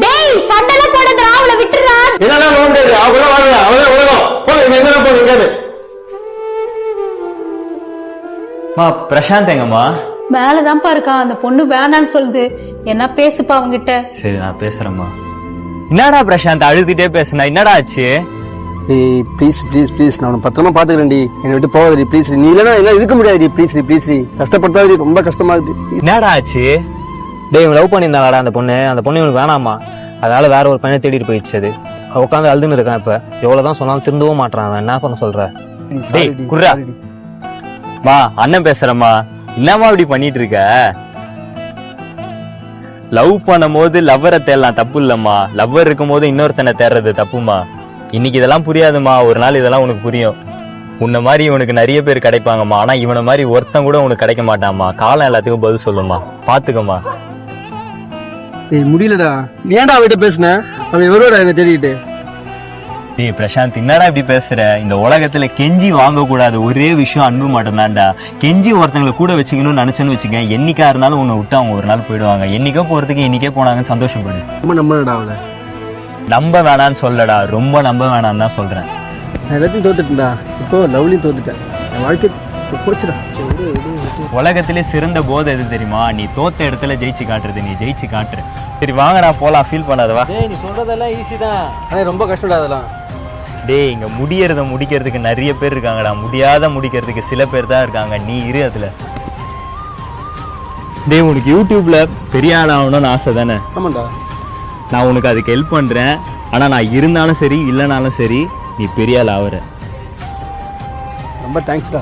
டேய் சண்டைலாம் போடாதடா அவளை விட்டுறா. என்னால போக முடியாது அவங்கள வாங்க அவளே உலகம். போங்க இங்க எங்க போங்க எங்காது மா பிரசாந்த் எங்கம்மா? மேலதான்ப்பா இருக்கான் அந்த பொண்ணு வேணான்னு சொல்லுது. என்ன பேசுப்பா அவங்கிட்ட? சரி நான் பேசுறேம்மா. என்னடா பிரசாந்த் அழுதுகிட்டே பேசுனா? என்னடா ஆச்சு? ஏய் ப்ளீஸ் ப்ளீஸ் ப்ளீஸ் நான் உன்னை பத்திரமா பாத்துக்கிறேன்டி என்னை விட்டு போகாதடி ப்ளீஸ் நீ இல்லைன்னா எல்லாம் இருக்க முடியாதுடி. ப்ளீஸ் ப்ளீஸ் கஷ்டப்பட்டாடி ரொம்ப கஷ்டமா இருக்கு என்னடா ஆச்சு? டேய் இவன் லவ் பண்ணியிருந்தாங்கடா அந்த பொண்ணு. அந்த பொண்ணு இவனுக்கு வேணாமா? அதனால வேற ஒரு பையனை தேடிட்டு போயிடுச்சு அது. உட்காந்து அழுதுன்னு இருக்கான் இப்ப. எவ்வளவுதான் சொன்னாலும் திருந்தவும் மாட்டான் அவன். என்ன பண்ண சொல்ற? டேய், குர்ரா. மா அண்ணன் பேசுறேம்மா. என்னம்மா இப்படி பண்ணிட்டு இருக்க? லவ் பண்ணும்போது லவ்வரை தேடலாம் தப்பு இல்லம்மா. லவ்வர் இருக்கும் போது இன்னொருத்தனை தேடுறது தப்புமா இன்னைக்கு இதெல்லாம் புரியாதும்மா. ஒரு நாள் இதெல்லாம் உனக்கு புரியும். உன்ன மாதிரி இவனுக்கு நிறைய பேர் கிடைப்பாங்கம்மா. ஆனா இவனை மாதிரி ஒருத்தன் கூட உனக்கு கிடைக்க மாட்டாம்மா காலம் எல்லாத்துக்கும் பதில் சொல்லுமா பாத்துக்கம்மா. ஏய் முடியலடா. ஏன்டா அவகிட்ட பேசுன? அவன் எவரோட என்ன தேடிக்கிட்டு? டேய் பிரசாந்த் என்னடா இப்படி பேசுற? இந்த உலகத்துல கெஞ்சி வாங்க கூடாது ஒரே விஷயம் அன்பு மட்டும்தான்டா. கெஞ்சி ஒருத்தங்களை கூட வச்சுக்கணும்னு நினைச்சேன்னு வச்சுக்கேன். என்னைக்கா இருந்தாலும் உன்னை விட்டு அவங்க ஒரு நாள் போயிடுவாங்க. என்னைக்கோ போறதுக்கு இன்னைக்கே போனாங்கன்னு சந்தோஷப்படு. ரொம்ப நம்பலடா அவளை. நம்ப வேணான்னு சொல்லடா. ரொம்ப நம்ப வேணாம்னு தான் சொல்றேன். நான் எல்லாத்தையும் தோத்துட்டேன்டா. இப்போ லவ்லையும் தோத்துட்டேன். என் வாழ்க்கை போச்சுடா. உலகத்திலே சிறந்த போதை எது தெரியுமா? நீ தோத்த இடத்துல ஜெயிச்சு காட்டுறது நீ ஜெயிச்சு காட்டுற. சரி வாங்கடா போலாம் ஃபீல் பண்ணாதவா? டேய் நீ சொல்றதெல்லாம் ஈஸி தான். ரொம்ப கஷ்டம்டா அதெல்லாம். டேய் இங்க முடியறத முடிக்கிறதுக்கு நிறைய பேர் இருக்காங்கடா. முடியாத முடிக்கிறதுக்கு சில பேர் தான் இருக்காங்க. நீ இரு அதுல. டேய் உனக்கு யூடியூப்ல பெரிய ஆள் ஆகணும்னு ஆசை தானே? ஆமாண்டா. நான் உனக்கு அதுக்கு ஹெல்ப் பண்றேன். ஆனா நான் இருந்தாலும் சரி இல்லைனாலும் சரி நீ பெரிய ஆள் ஆகுற ரொம்ப தேங்க்ஸ்டா